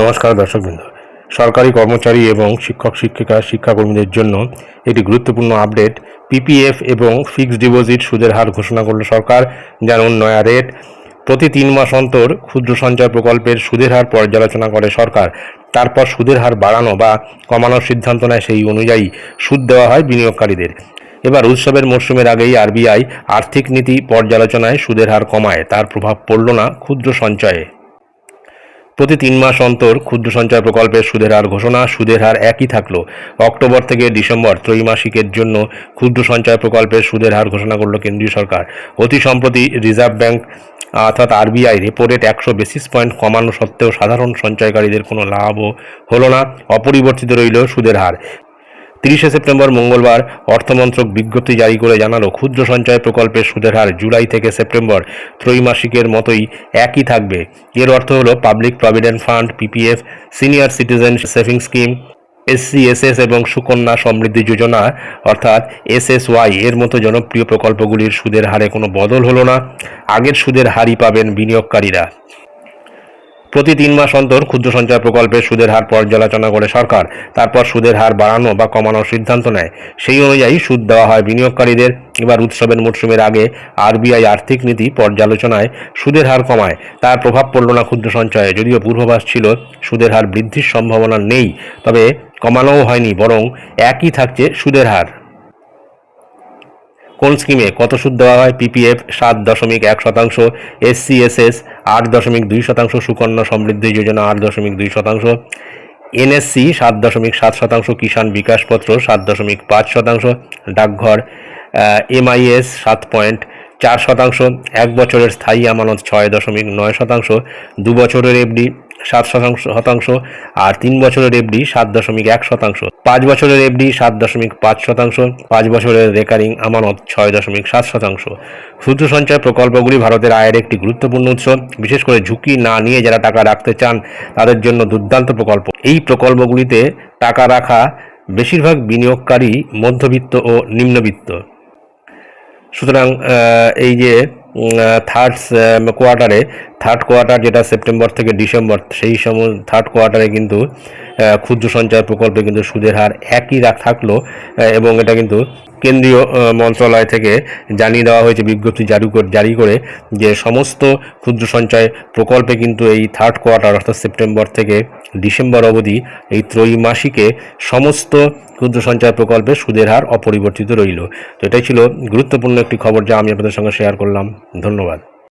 নমস্কার দর্শকবৃন্দ। সরকারি কর্মচারী এবং শিক্ষক, শিক্ষিকা, শিক্ষাকর্মীদের জন্য একটি গুরুত্বপূর্ণ আপডেট পিপিএফ এবং ফিক্সড ডিপোজিট সুদের হার ঘোষণা করল সরকার যেমন নয়া রেট। প্রতি তিন মাস অন্তর ক্ষুদ্র সঞ্চয় প্রকল্পের সুদের হার পর্যালোচনা করে সরকার। তারপর সুদের হার বাড়ানো বা কমানোর সিদ্ধান্ত নেয় সেই অনুযায়ী সুদ দেওয়া হয় বিনিয়োগকারীদের। এবার উৎসবের মরশুমের আগেই আরবিআই আর্থিক নীতি পর্যালোচনায় সুদের হার কমায়। তার প্রভাব পড়ল না ক্ষুদ্র সঞ্চয়ে। প্রতি তিন মাস অন্তর ক্ষুদ্র সঞ্চয় প্রকল্পের সুদের হার ঘোষণা, সুদের হার একই থাকল। অক্টোবর থেকে ডিসেম্বর ত্রৈমাসিকের জন্য ক্ষুদ্র সঞ্চয় প্রকল্পের সুদের হার ঘোষণা করল কেন্দ্রীয় সরকার। অতি সম্প্রতি রিজার্ভ ব্যাংক, অর্থাৎ আরবিআই রেপো রেট একশো বেসিস পয়েন্ট কমানো সত্ত্বেও সাধারণ সঞ্চয়কারীদের কোনো লাভও হলো না, অপরিবর্তিত রইল সুদের হার। তিরিশে সেপ্টেম্বর মঙ্গলবার অর্থমন্ত্রক বিজ্ঞপ্তি জারি করে জানালো, ক্ষুদ্র সঞ্চয় প্রকল্পের সুদের হার জুলাই থেকে সেপ্টেম্বর ত্রৈমাসিকের মতোই একই থাকবে। এর অর্থ হলো public provident fund, PPF, senior citizen saving scheme, SCSS এবং সুকন্যা সমৃদ্ধি যোজনা, অর্থাৎ এসএসওয়াই এর মতো জনপ্রিয় প্রকল্পগুলির সুদের হারে কোনো বদল হলো না। আগের সুদের হারই পাবেন বিনিয়োগকারীরা। প্রতি তিন মাস অন্তর ক্ষুদ্র সঞ্চয় প্রকল্পের সুদের হার পর্যালোচনা করে সরকার। তারপর সুদের হার বাড়ানো বা কমানোর সিদ্ধান্ত নেয়। সেই অনুযায়ী সুদ দেওয়া হয় বিনিয়োগকারীদের। এবার উৎসবের মরশুমের আগে আরবিআই আর্থিক নীতি পর্যালোচনায় সুদের হার কমায়। তার প্রভাব পড়ল না ক্ষুদ্র সঞ্চয়ে, যদিও পূর্বাভাস ছিল সুদের হার বৃদ্ধির সম্ভাবনা নেই। তবে কমানোও হয়নি, বরং একই থাকছে সুদের হার। কোন স্কিমে কত সুদ দেওয়া হয়? পিপিএফ সাত দশমিক এক শতাংশ এসসিএসএস আট দশমিক দুই শতাংশ, সুকন্যা সমৃদ্ধি যোজনা আট দশমিক দুই শতাংশ এনএসসি সাত দশমিক সাত শতাংশ, কিষাণ বিকাশপত্র সাত দশমিক পাঁচ শতাংশ, ডাকঘর এমআইএস সাত পয়েন্ট চার শতাংশ, এক বছরের স্থায়ী আমানত ছয় দশমিক নয় শতাংশ, দু বছরের এফডি সাত শতাংশ আর তিন বছরের এফডি সাত দশমিক এক শতাংশ। পাঁচ বছরের এফডি সাত দশমিক পাঁচ শতাংশ। পাঁচ বছরের রেকারিং আমানত ছয় দশমিক সাত শতাংশ। ক্ষুদ্র সঞ্চয় প্রকল্পগুলি ভারতের আয়ের একটি গুরুত্বপূর্ণ উৎস। বিশেষ করে ঝুঁকি না নিয়ে যারা টাকা রাখতে চান, তাদের জন্য দুর্দান্ত প্রকল্প। এই প্রকল্পগুলিতে টাকা রাখা বেশিরভাগ বিনিয়োগকারী মধ্যবিত্ত ও নিম্নবিত্ত। সুতরাং এই যে থার্ড কোয়ার্টারে থার্ড কোয়ার্টার যেটা সেপ্টেম্বর থেকে ডিসেম্বর সেই সময় থার্ড কোয়ার্টারে কিন্তু ক্ষুদ্র সঞ্চয় প্রকল্পে কিন্তু সুদের হার একই থাকল এবং এটা কিন্তু কেন্দ্রীয় মন্ত্রণালয় থেকে জানিয়ে দেওয়া হয়েছে, বিজ্ঞপ্তি জারি করে জারি করে যে সমস্ত ক্ষুদ্র সঞ্চয় প্রকল্পে কিন্তু এই থার্ড কোয়ার্টার অর্থাৎ সেপ্টেম্বর থেকে ডিসেম্বর অবধি এই ত্রৈমাসিকে সমস্ত ক্ষুদ্র সঞ্চয় প্রকল্পে সুদের হার অপরিবর্তিত রইল। তো এটাই ছিল গুরুত্বপূর্ণ একটি খবর যা আমি আপনাদের সঙ্গে শেয়ার করলাম। ধন্যবাদ।